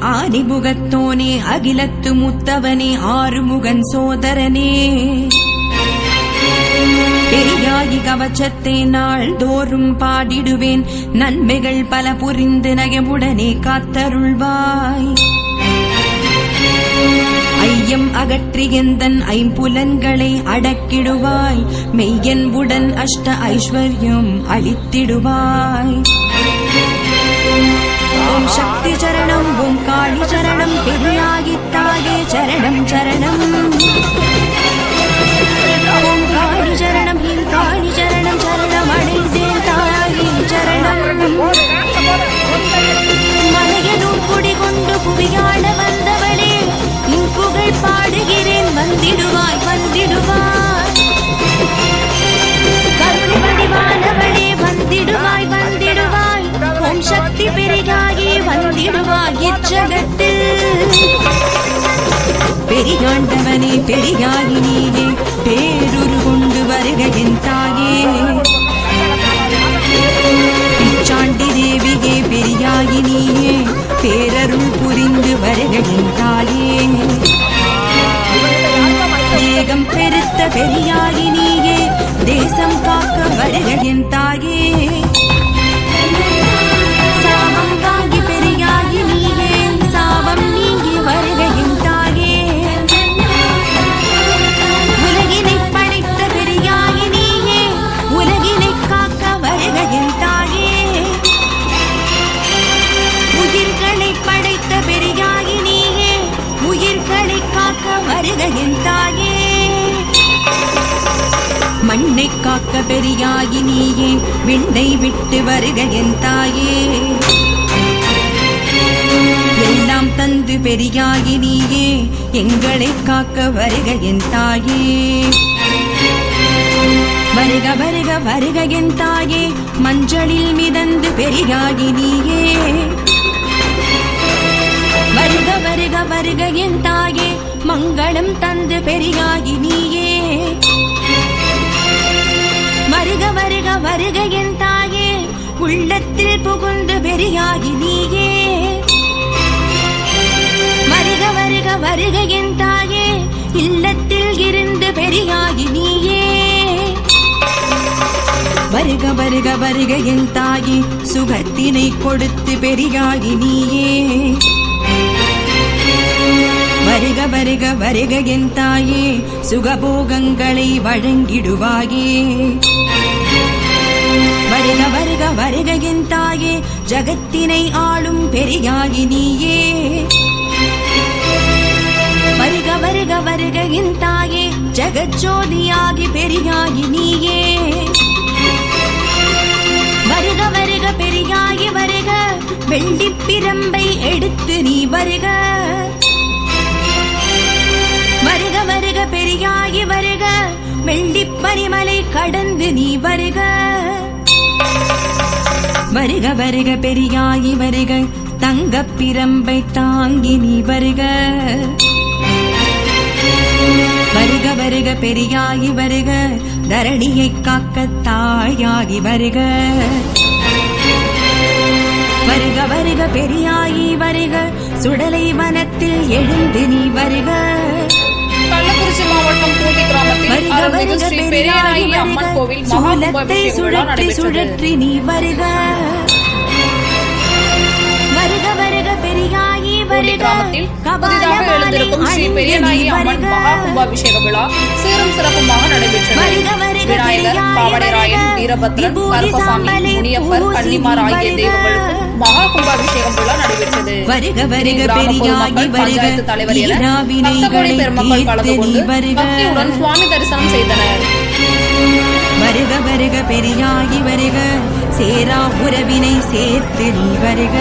ஆனிமுகத்தோனே அகிலத்து முத்தவனே ஆறுமுகன் சோதரனே. பெரியாகி கவச்சத்தை நாள் தோறும் பாடிடுவேன். நன்மைகள் பல புரிந்து நயமுடனே காத்தருள்வாய். ஐயம் அகற்றி எந்தன் ஐம்புலன்களை அடக்கிடுவாய். மெய்யன்புடன் அஷ்ட ஐஸ்வர்யம் அளித்திடுவாய். ஓம் சக்தி சரணம் ஓம் காளி சரணம் பெரியாகி தாயே சரணம் சரணம். ஓம் காளி சரணம் ஹீம் காளி சரணம் சரணம் அடைந்தேன் தாயே சரணம். மலையனூர் குடி கொண்டு புவியாட வந்தவளே நின் புகழ் பாடுகிறேன் வந்திடுவாய் வந்திடுவாய். கருணை வடிவானவளே வந்திடுவாய் வந்திடுவாய். ஓம் சக்தி பெரியாகி வந்திடுவாய் பெரியாண்டவனே பெரியாயினியே பேருரு கொண்டு வருக என் தாயே. பிச்சாண்டி தேவியே பெரியாயினியே நீயே பேரருள் புரிந்து வருக என் தாயே. தேகம் பெருத்த பெரியாயினியே தேசம் காக்க வருக என் மண்ணை காக்க பெரியாயி நீயே விண்ணை விட்டு வருக என் தாயே. எல்லாம் தந்து பெரியாயி நீயே. எங்களை காக்க வருக என் தாயே. வருக வருக வருக என் தாயே. மஞ்சளில் மிதந்து பெரியாகி நீயே. வருக வருக வருக என் தாயே. மங்களம் தந்து பெரியாகி நீயே. வருக வருக வருக என் தாயே. உள்ளத்தில் புகுந்து பெரியாகி நீயே. வருக வருக வருக என் தாயே. இல்லத்தில் இருந்து பெரியாகி நீயே. வருக வருக வருக என் தாயே. சுகத்தினை கொடுத்து பெரியாகி நீயே. வருக வருக வருக என் தாயே. சுகபோகங்களை வழங்கிடுவாயே. வருக தாயே ஜகத்தினை ஆளும் பெரியாகி நீயே. வருக வருக வருகையின் தாயே ஜகஜோதியாகி பெரியாகி நீயே. வருக வருக பெரியாகி வருக வெள்ளி பிரம்பை எடுத்து நீ வருக. வருக வருக பெரியாகி வருக வெள்ளி பரிமலை கடந்து நீ வருக. வருக வருக பெரியாகி வருக தங்கப் பிரம்பை தாங்கி நீ வருக. வருக வருக பெரியாகி வருக தரணியை காக்க தாயாகி வருக. வருக வருக பெரியாகி வருக சுடலை வனத்தில் எழுந்து நீ வருக. கள்ளக்குறிச்சி மாவட்டம் பூண்டி கிராமத்தில் வருக வருக ஸ்ரீ பெரியாகி பெரியநாயகி அம்மன் கோவில் சுழற்றி சுழற்றி நீ வருக. வருக. கிராமத்தில் புதிதாக எழுந்திருக்கும் ஸ்ரீ பெரியநாயகி அம்மன் மகா கும்பாபிஷேக விழா சீரும் சிறப்புமாக நடைபெற்றது. விநாயகர் பாவடைராயன். வீரபத்ரன் கருப்பசாமி முனியப்பர் கன்னிமார் ஆகிய. தெய்வங்களுக்கும் மகா கும்பாபிஷேகம் விழா நடைபெற்றது. வருக வருக இதில் கிராம பெரியாகி பொதுமக்கள், வருக. பஞ்சாயத்து தலைவர் என ஈராவினைகளை பக்தகோடி பெருமக்கள் கலந்து தீர்த்து நீ கொண்டு வருக. பக்தியுடன் சுவாமி தரிசனம் செய்தனர். வருக வருக பெரியாகி வருக. சேரா உறவினை சேர்த்து நீ வருக.